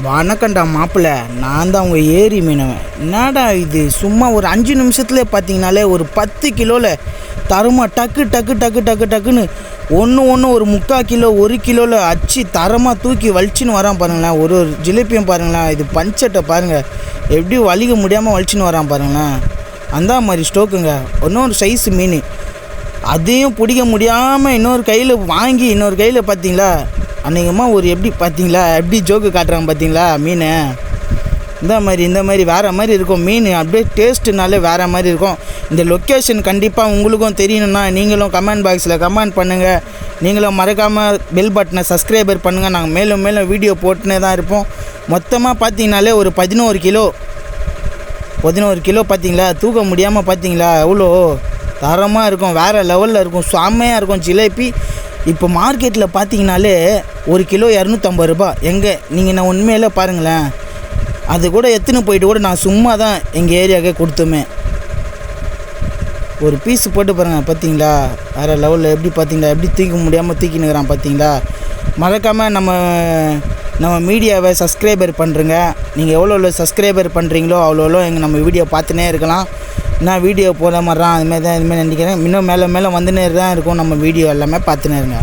வணக்கம்டா மாப்பிள்ள. நான் தான் உங்கள் ஏரி மீனவன். என்னடா இது? சும்மா ஒரு அஞ்சு நிமிஷத்துல பார்த்தீங்கனாலே ஒரு பத்து கிலோவில் தரமாக டக்கு டக்கு டக்கு டக்கு டக்குன்னு ஒன்று ஒன்று ஒரு முக்கால் கிலோ ஒரு கிலோவில் அச்சு தரமாக தூக்கி வலிச்சின்னு வரான் பாருங்களேன். ஒரு ஒரு ஜிலேபியும் பாருங்களேன். இது பஞ்சட்டை பாருங்கள் எப்படி வலிக்க முடியாமல் வலிச்சின்னு வரான் பாருங்களேன். அந்த மாதிரி ஸ்டோக்குங்க. இன்னொரு சைஸ் மீன். அதையும் பிடிக்க முடியாமல் இன்னொரு கையில் வாங்கி இன்னொரு கையில் பார்த்தீங்களா அநேகமாக ஒரு எப்படி பார்த்தீங்களா எப்படி ஜோக்கு காட்டுறாங்க பார்த்தீங்களா மீன். இந்த மாதிரி இந்த மாதிரி வேறு மாதிரி இருக்கும். மீன் அப்படியே டேஸ்ட்டுனாலே வேறு மாதிரி இருக்கும். இந்த லொக்கேஷன் கண்டிப்பாக உங்களுக்கும் தெரியணும்னா நீங்களும் கமெண்ட் பாக்ஸில் கமெண்ட் பண்ணுங்கள் நீங்களும் மறக்காமல் பெல் பட்டனை சப்ஸ்கிரைபர் பண்ணுங்கள் நாங்கள் மேலும் மேலும் வீடியோ போட்டுனே தான் இருப்போம். மொத்தமாக பார்த்தீங்கனாலே ஒரு பதினோரு கிலோ. பதினோரு கிலோ பார்த்தீங்களா தூக்க முடியாமல் பார்த்தீங்களா எவ்வளோ தரமாக இருக்கும். வேறு லெவலில் இருக்கும். செம்மையாக இருக்கும் ஜிலேபி. இப்போ மார்க்கெட்டில் பார்த்தீங்கனாலே ஒரு கிலோ இரநூத்தம்பது ரூபாய் எங்கே? நீங்கள் நான் உண்மையில் பாருங்களேன். அது கூட எத்துன்னு போயிட்டு கூட நான் சும்மா தான் எங்கள் ஏரியாவுக்கே கொடுத்துமே. ஒரு பீஸ் போட்டு பாருங்கள் பார்த்தீங்களா வேறு லெவலில் எப்படி பார்த்தீங்களா எப்படி தூக்க முடியாமல் தூக்கினுக்கிறான் பார்த்தீங்களா மறக்காமல் நம்ம நம்ம மீடியாவை சப்ஸ்கிரைபர் பண்ணுறங்க நீங்கள் எவ்வளோ எவ்வளோ சப்ஸ்கிரைபர் பண்ணுறீங்களோ அவ்வளோ எவ்வளோ எங்கள் நம்ம வீடியோ பார்த்துனே இருக்கலாம். நான் வீடியோ போட மாதிரிதான் அதுமாதிரி தான் இதுமாதிரி நினைக்கிறேன். இன்னும் மேலே மேலே வந்துனே தான் இருக்கும் நம்ம வீடியோ எல்லாமே பார்த்துனே இருங்க.